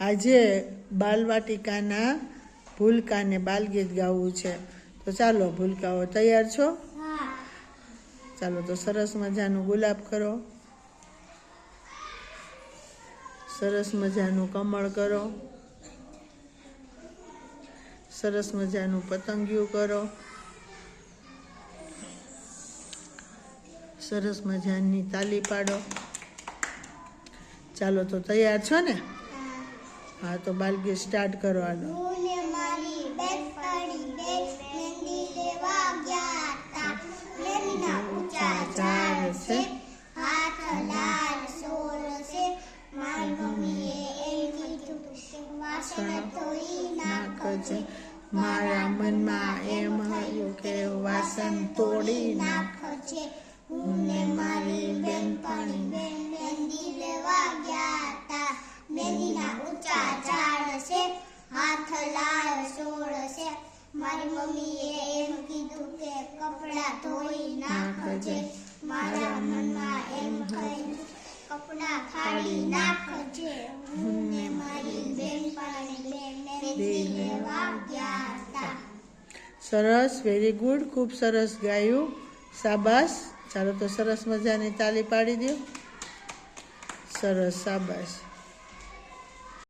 આજે બાલવાટિકાના ભૂલકાને બાલગીત ગાવું છે. તો ચાલો, ભૂલકાઓ તૈયાર છો? ચાલો, તો સરસ મજાનું ગુલાબ કરો. સરસ મજાનું કમળ કરો. સરસ મજાનું પતંગિયું કરો. સરસ મજાની તાલી પાડો. ચાલો, તો તૈયાર છો ને? હા તો બાલગીત સ્ટાર્ટ કરવાનો. મારી મનમાં એમ હતું કે વાસણ તોડી નાખ નાખજે મારી મમ્મીએ એમ કીધું કે કપડાં ધોઈ નાખજે. મારા મનમાં એમ થયું કપડાં ફાડી નાખજે. હું ને મારી બેનપણી બે મહેંદી લેવા ગયા તા સરસ વેરી ગુડ ખૂબ સરસ ગાયું. સાબાસ ચાલો તો સરસ મજાની તાલી પાડી દો. સરસ શાબાશ.